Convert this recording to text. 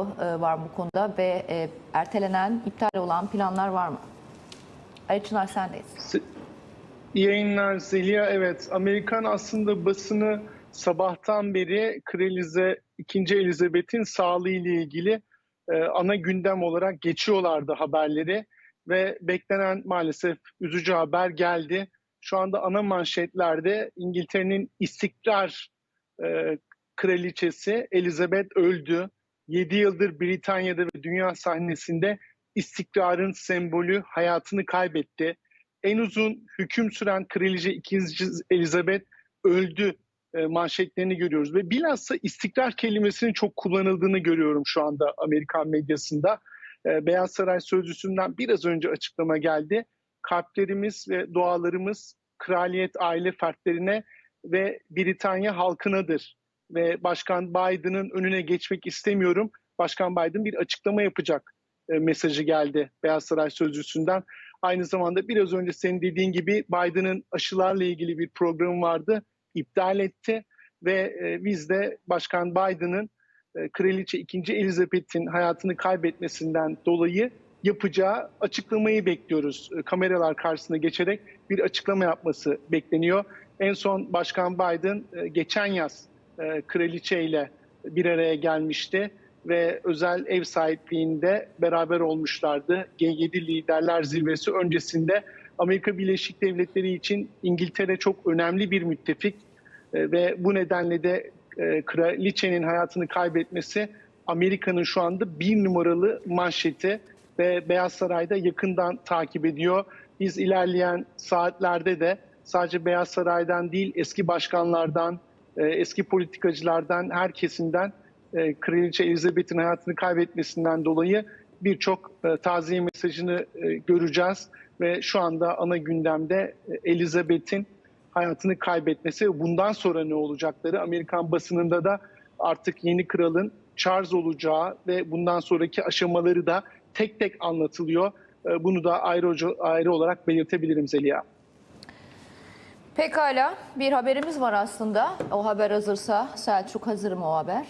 e, var bu konuda ve e, ertelenen, iptal olan planlar var mı? Ali Çınar sendeyiz. Yayınlar Zeliha. Evet, Amerikan aslında basını sabahtan beri Kralize 2. Elizabeth'in sağlığı ile ilgili e, ana gündem olarak geçiyorlardı haberleri ve beklenen maalesef üzücü haber geldi. Şu anda ana manşetlerde İngiltere'nin istikrar e, kraliçesi Elizabeth öldü. 7 yıldır Britanya'da ve dünya sahnesinde istikrarın sembolü hayatını kaybetti. En uzun hüküm süren kraliçe 2. Elizabeth öldü e, manşetlerini görüyoruz ve bilhassa istikrar kelimesinin çok kullanıldığını görüyorum şu anda Amerikan medyasında. E, Beyaz Saray sözcüsünden biraz önce açıklama geldi. Kalplerimiz ve dualarımız kraliyet aile fertlerine ve Britanya halkınadır ve Başkan Biden'ın önüne geçmek istemiyorum. Başkan Biden bir açıklama yapacak e, mesajı geldi Beyaz Saray sözcüsünden. Aynı zamanda biraz önce senin dediğin gibi Biden'ın aşılarla ilgili bir programı vardı. iptal etti ve e, biz de Başkan Biden'ın e, Kraliçe 2. Elizabeth'in hayatını kaybetmesinden dolayı yapacağı açıklamayı bekliyoruz. Kameralar karşısına geçerek bir açıklama yapması bekleniyor. En son Başkan Biden geçen yaz e, kraliçe ile bir araya gelmişti ve özel ev sahipliğinde beraber olmuşlardı. G7 Liderler Zirvesi öncesinde Amerika Birleşik Devletleri için İngiltere çok önemli bir müttefik E, ve bu nedenle de e, kraliçenin hayatını kaybetmesi Amerika'nın şu anda bir numaralı manşeti ve Beyaz Saray'da yakından takip ediyor. Biz ilerleyen saatlerde de sadece Beyaz Saray'dan değil eski başkanlardan, e, eski politikacılardan, her kesimden e, Kraliçe Elizabeth'in hayatını kaybetmesinden dolayı birçok e, taziye mesajını e, göreceğiz ve şu anda ana gündemde e, Elizabeth'in hayatını kaybetmesi ve bundan sonra ne olacakları Amerikan basınında da artık yeni kralın Charles olacağı ve bundan sonraki aşamaları da tek tek anlatılıyor. Bunu da ayrı, ayrı olarak belirtebilirim Zeliha. Pekala bir haberimiz var aslında. O haber hazırsa Selçuk hazır mı o haber?